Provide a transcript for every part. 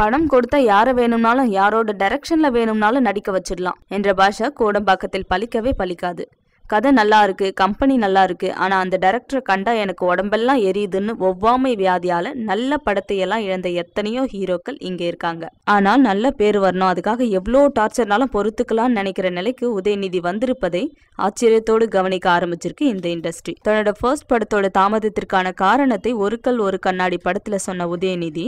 படம் கொடுத்தா யாரை வேணும்னாலும் யாரோட டைரக்ஷன்ல வேணும்னாலும் நடிக்க வச்சிடலாம். என்ற பாஷா கோடம்பாக்கத்தில் பலிக்கவே பலிக்காது கதை நல்லா இருக்கு கம்பெனி நல்லா இருக்கு ஆனா அந்த டைரக்டரை கண்டா எனக்கு உடம்பெல்லாம் எரியுதுன்னு ஒவ்வாமை வியாதியால நல்ல படத்தையெல்லாம் இழந்த எத்தனையோ ஹீரோக்கள் இங்க இருக்காங்க. ஆனால் நல்ல பேர் வரணும் அதுக்காக எவ்வளோ டார்ச்சர்னாலும் பொறுத்துக்கலாம்னு நினைக்கிற நிலைக்கு உதயநிதி வந்திருப்பதை ஆச்சரியத்தோடு கவனிக்க ஆரம்பிச்சிருக்கு இந்த இண்டஸ்ட்ரி. தன்னோட ஃபர்ஸ்ட் படத்தோட தாமதத்திற்கான காரணத்தை ஒரு கல் ஒரு கண்ணாடி படத்துல சொன்ன உதயநிதி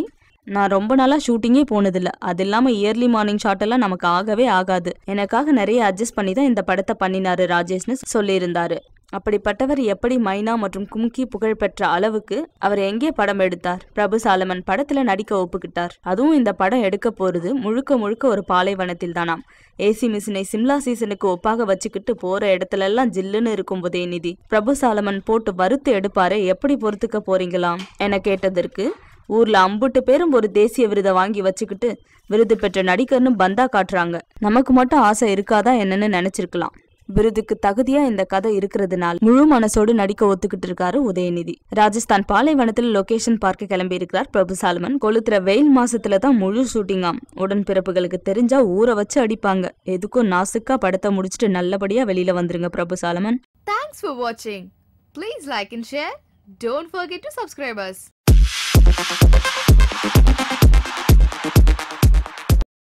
நான் ரொம்ப நாளா ஷூட்டிங்கே போனதில்ல. அது இல்லாம இயர்லி மார்னிங் ஷாட் எல்லாம் நமக்கு ஆகவே ஆகாது. எனக்காக நிறைய அட்ஜஸ்ட் பண்ணி தான் இந்த படத்தை பண்ணினாரு ராஜேஷ்னு சொல்லியிருந்தாரு. அப்படிப்பட்டவர் எப்படி மைனா மற்றும் கும்கி புகழ் பெற்ற அளவுக்கு அவர் எங்கே படம் எடுத்தார்? பிரபு சாலமன் படத்துல நடிக்க ஒப்புக்கிட்டார். அதுவும் இந்த படம் எடுக்க போறது முழுக்க முழுக்க ஒரு பாலைவனத்தில் தானாம். ஏசி மிஷினை சிம்லா சீசனுக்கு ஒப்பாக வச்சுக்கிட்டு போற இடத்துல எல்லாம் ஜில்லுன்னு இருக்கும் உதயநிதி. பிரபு சாலமன் போட்டு வறுத்து எடுப்பாரு எப்படி பொறுத்துக்க போறீங்களாம்? என கேட்டதற்கு ஊர்ல அம்புட்டு பேரும் ஒரு தேசிய விருதை வாங்கி வச்சுக்கிட்டு விருது பெற்ற நடிகர்னு பந்தா காட்டுறாங்க. நமக்கு மட்டும் ஆசை இருக்காதா என்னன்னு நினைச்சிருக்கலாம். விருதுக்கு தகுதியா இந்த கதை இருக்கிறதுனால முழு மனசோடு நடிக்க ஒத்துக்கிட்டு இருக்காரு உதயநிதி. ராஜஸ்தான் பாலைவனத்தில் லொகேஷன் பார்க்க கிளம்பி இருக்கிறார் பிரபு சாலமன். கொளுத்துற வெயில் மாசத்துல தான் முழு ஷூட்டிங்காம் உடன்பிறப்புகளுக்கு தெரிஞ்சா ஊற வச்சு அடிப்பாங்க. எதுக்கும் நாசுக்கா படத்தை முடிச்சுட்டு நல்லபடியா வெளியில வந்துருங்க பிரபு சாலமன். தேங்க்ஸ் ஃபார் வாட்சிங் please like and share don't forget to subscribers Thank you.